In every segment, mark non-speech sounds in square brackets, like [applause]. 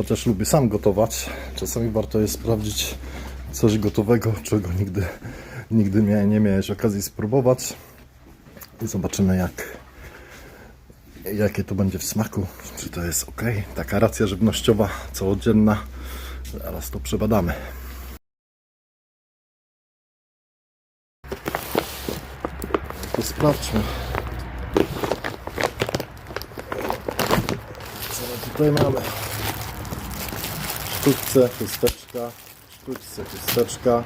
chociaż lubię sam gotować. Czasami warto jest sprawdzić coś gotowego, czego nigdy, nigdy mia- nie miałeś okazji spróbować. I zobaczymy jak, jakie to będzie w smaku. Czy to jest ok? Taka racja żywnościowa, całodzienna. Zaraz to przebadamy. To sprawdźmy. Co tutaj mamy? Sztućce, chusteczka, sztućce, chusteczka,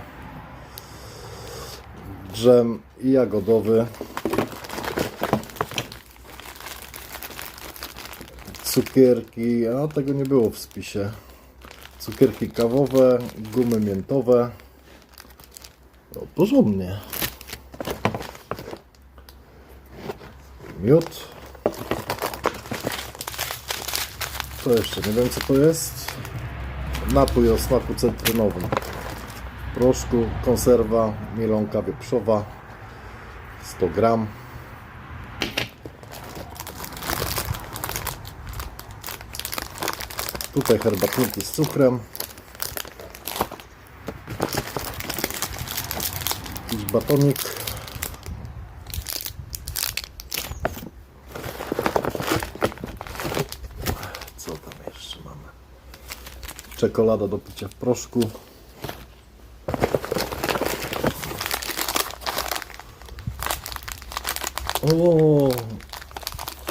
dżem i jagodowy, cukierki, a tego nie było w spisie, cukierki kawowe, gumy miętowe, no, porządnie, miód, to jeszcze nie wiem co to jest, napój o smaku cytrynowym. Proszku, konserwa, mielonka wieprzowa, 100 gram. Tutaj herbatniki z cukrem. Jakiś batonik. Co tam jeszcze mamy? Czekolada do picia w proszku. O,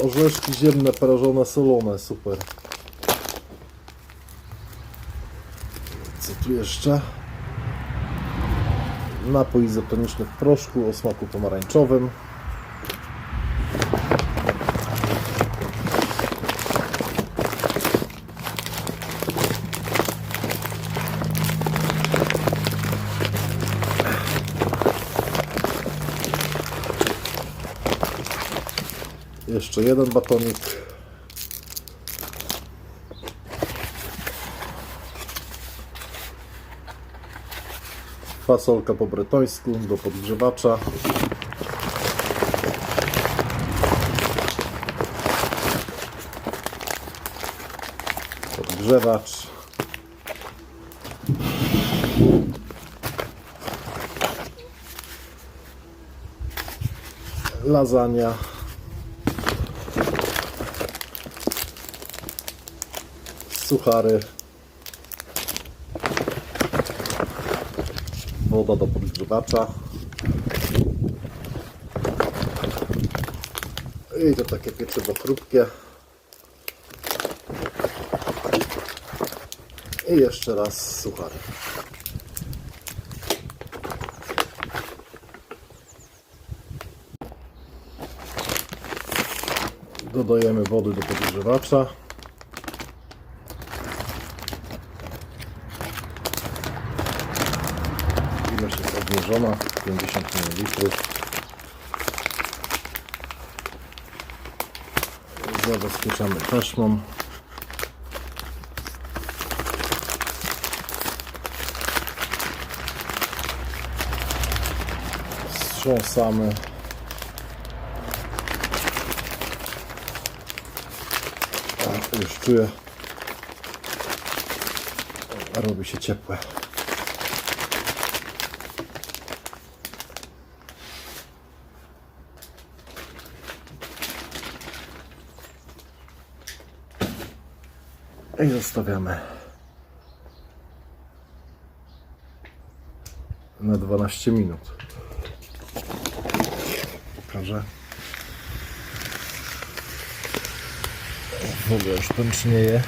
orzeszki ziemne prażone, solone, super. Co tu jeszcze? Napój izotoniczny w proszku o smaku pomarańczowym. Jeszcze jeden batonik. Fasolka po bretońsku do podgrzewacza. Podgrzewacz. Lasagna. Suchary, woda do podgrzewacza i to takie pieczywo chrupkie i jeszcze raz suchary. Dodajemy wody do podgrzewacza. Ilość jest obniżona 50 ml. Zabezpieczamy taśmą. Wstrząsamy. A, już czuję. Robi się ciepłe. I zostawiamy na 12 minut. Pokażę. W ogóle już pęcznieje.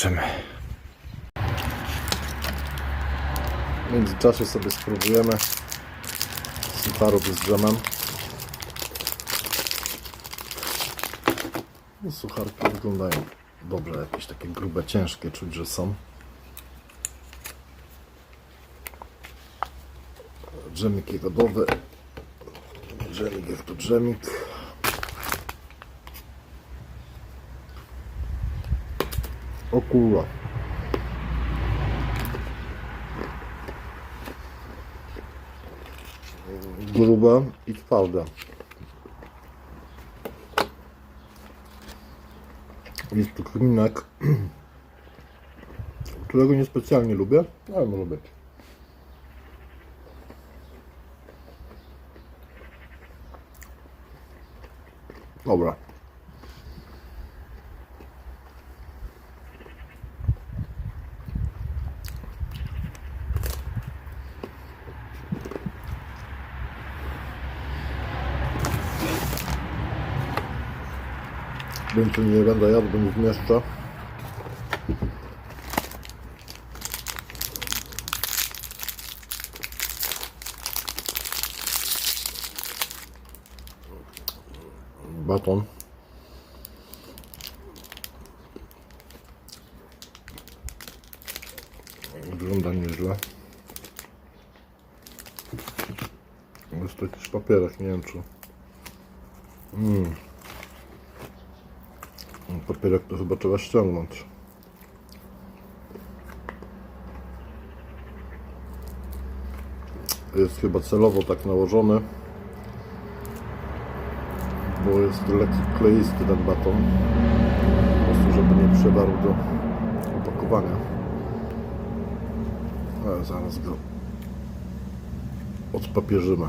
Zobaczymy. W międzyczasie sobie spróbujemy sucharów z dżemem. No, Sucharki wyglądają Dobrze, jakieś takie grube, ciężkie czuć, że są. Dżemik jagodowy. Dżemik jak to dżemik. O kurwa. Grube i twarde. Jest tu klinek, [clears throat] którego niespecjalnie lubię, ale może być. Dobra. Więcej nie będę jadł, nie zmieszczę. Baton. Wygląda nieźle. Jest to jakiś papierek, nie wiem czy... Papierek to chyba trzeba ściągnąć. Jest chyba celowo tak nałożony, bo jest lekki kleisty ten baton. Po prostu, żeby nie przewarł do opakowania. Ale zaraz go odpapierzymy.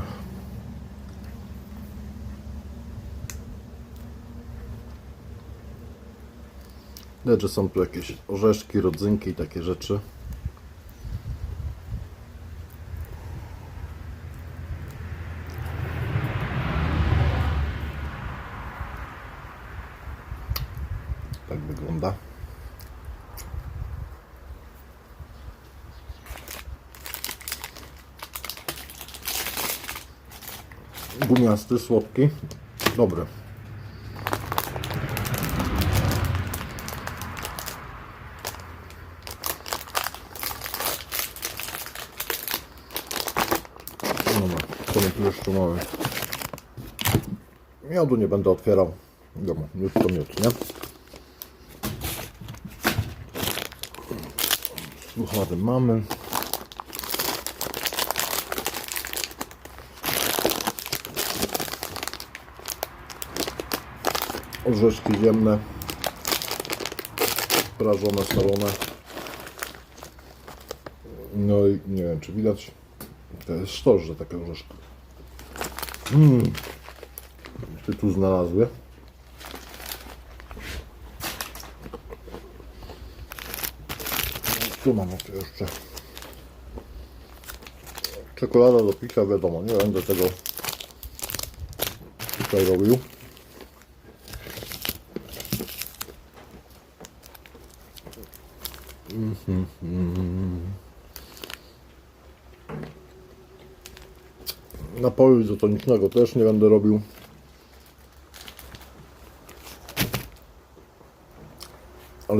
Widać, że są tu jakieś orzeszki, rodzynki i takie rzeczy. Tak wygląda. Gumiasty, słodki. Dobry. Dobra, co my tu jeszcze mamy? Miodu nie będę otwierał. Dobra, miód to miód, nie? Suchary mamy. Orzeszki ziemne. Prażone, solone. No i nie wiem, czy widać. To jest sztos, że takie orzeszki. Mmm. Ty tu znalazły. Tu mamy tu jeszcze. Czekolada do picia, wiadomo, nie będę tego tutaj robił. Napoju izotonicznego też nie będę robił.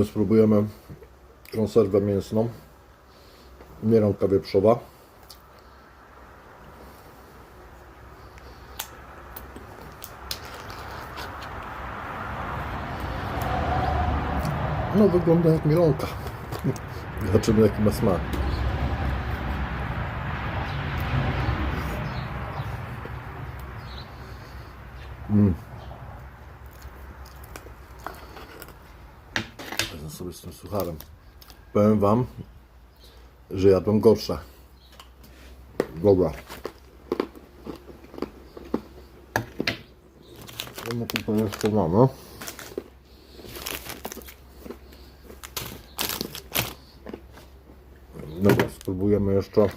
Ale spróbujemy konserwę mięsną. Mieranka wieprzowa. No wygląda jak mielonka. Zobaczymy jaki ma smak. Razem sobie z tym sucharem. Powiem wam, że jadłem gorsze. Dobra. No tutaj jeszcze mamy. Dobra, spróbujemy jeszcze.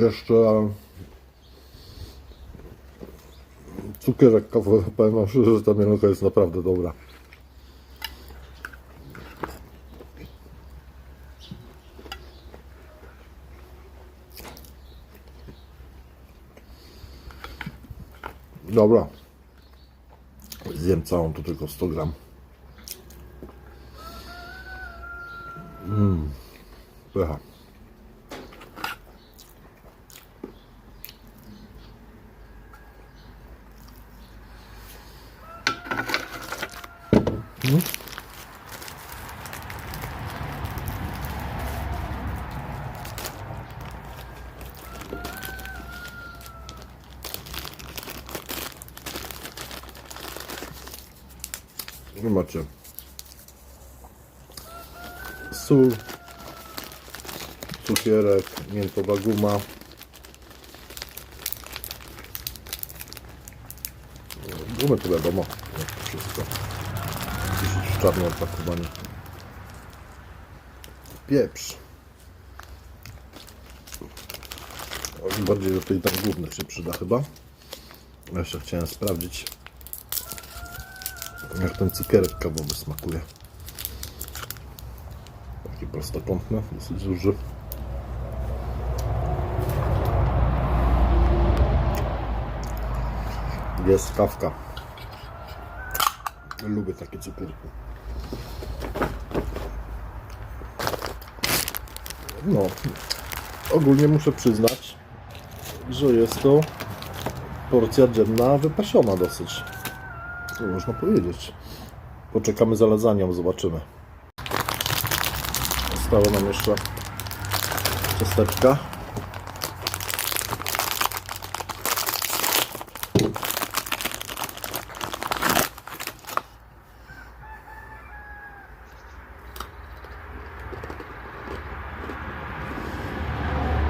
jeszcze cukierek kawowy, powiem wam szczerze, że ta mielonka jest naprawdę dobra. Dobra. Zjem całą, to tylko 100 gram. Mm. Pycha. Macie. Sól, cukierek, miętowa guma. Gumy to wiadomo, jak to wszystko. Gdzieś w czarnym opakowaniu. Pieprz. Bardziej do tej tam głównych się przyda chyba. Jeszcze chciałem sprawdzić jak ten cukierek kawowy smakuje. Taki prostokątny, dosyć duży. Jest kawka. Lubię takie cukierki. No, ogólnie muszę przyznać, że jest to porcja dzienna wypasiona dosyć. Można powiedzieć. Poczekamy za lasagną, zobaczymy. Zostało nam jeszcze ciasteczka.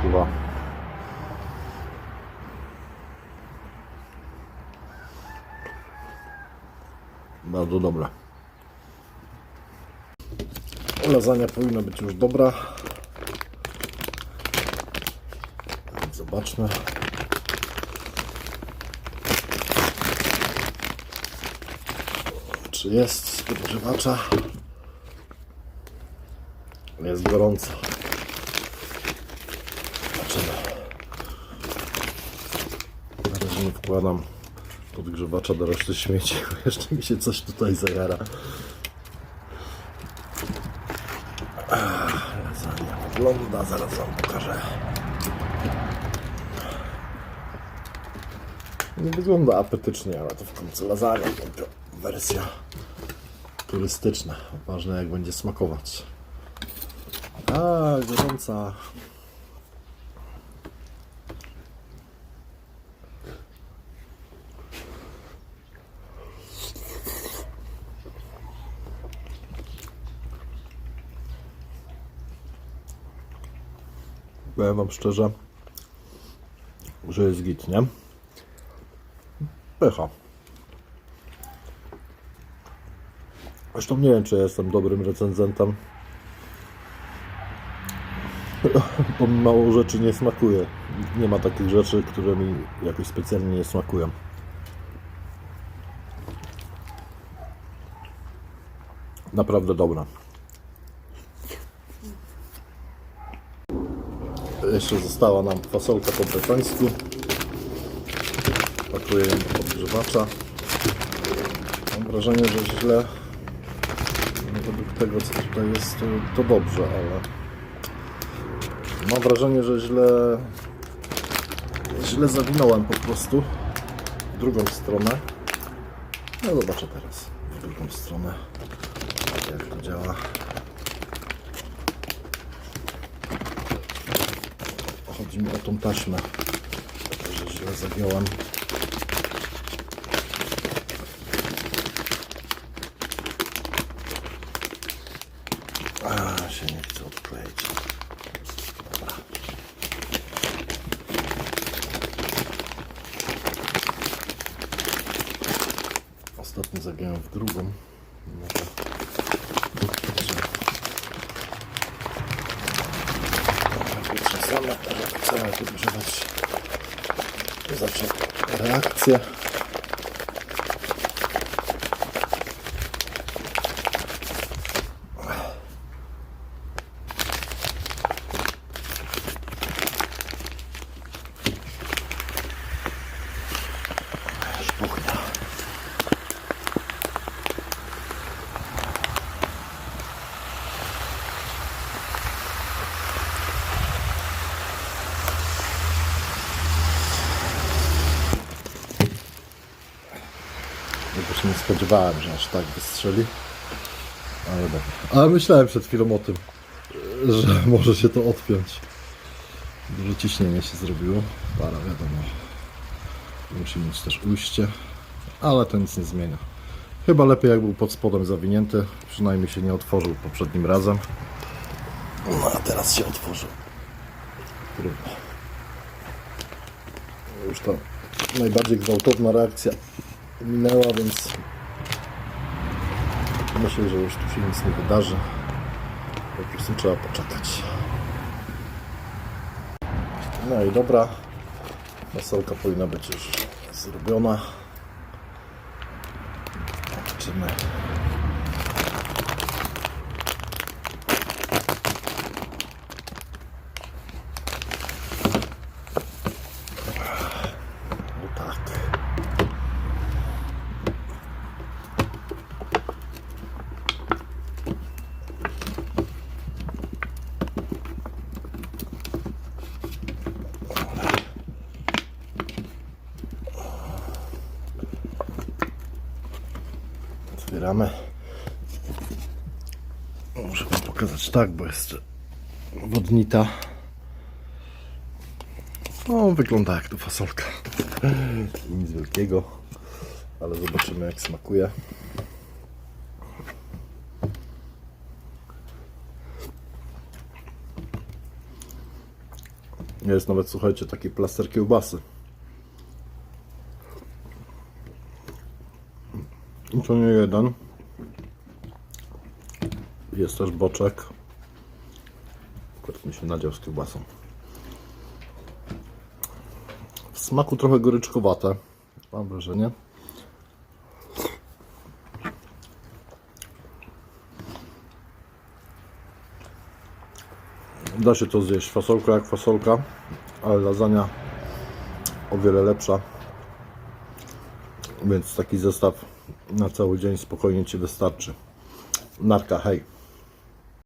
Chyba. Bardzo dobra. Lasagna powinna być już dobra. Zobaczmy. Czy jest z podgrzewacza? Jest gorąco. Zobaczymy. Na razie nie wkładam podgrzewacza do reszty śmieci, jeszcze mi się coś tutaj zajara. Ach, Lasagna wygląda, zaraz wam pokażę. Nie wygląda apetycznie, ale to w końcu lasagna, tylko wersja turystyczna. Ważne jak będzie smakować. A, gorąca. Powiem wam szczerze, że jest git, nie? Pycha. Zresztą nie wiem, czy jestem dobrym recenzentem. [laughs] Bo mało rzeczy nie smakuje. Nie ma takich rzeczy, które mi jakoś specjalnie nie smakują. Naprawdę dobra. Jeszcze została nam fasolka po bretońsku. Pakuję ją do podgrzewacza. Mam wrażenie, że źle no, według tego co tutaj jest to, dobrze, ale mam wrażenie, że źle źle zawinąłem po prostu w drugą stronę. No zobaczę teraz w drugą stronę jak to działa. Mi o tą taśmę, że źle zagiąłem. A, się nie chce odkleić. Dobra. Ostatnio zagiąłem w drugą. Aktie. Spodziewałem, że aż tak wystrzeli. Ale dobra. Ale myślałem przed chwilą o tym, że [laughs] może się to odpiąć. Duże ciśnienie się zrobiło. Para wiadomo. Musi mieć też ujście. Ale to nic nie zmienia. Chyba lepiej jak był pod spodem zawinięty. Przynajmniej się nie otworzył poprzednim razem. No a teraz się otworzył. Trudno. Już ta najbardziej gwałtowna reakcja minęła, więc myślę, że już tu się nic nie wydarzy. Po prostu trzeba poczekać. No i dobra. Fasolka powinna być już zrobiona. Zobaczymy. O tak. Otwieramy. Muszę wam pokazać tak, bo jest wodnita. No, wygląda jak to fasolka. Nic wielkiego, ale zobaczymy jak smakuje. Jest nawet, słuchajcie, taki plaster kiełbasy. To nie jeden. Jest też boczek. Akurat mi się nadział z kiełbasą. W smaku trochę goryczkowate. Mam wrażenie. Da się to zjeść fasolka jak fasolka, ale lasagna o wiele lepsza. Więc taki zestaw na cały dzień spokojnie Ci wystarczy. Narka, hej.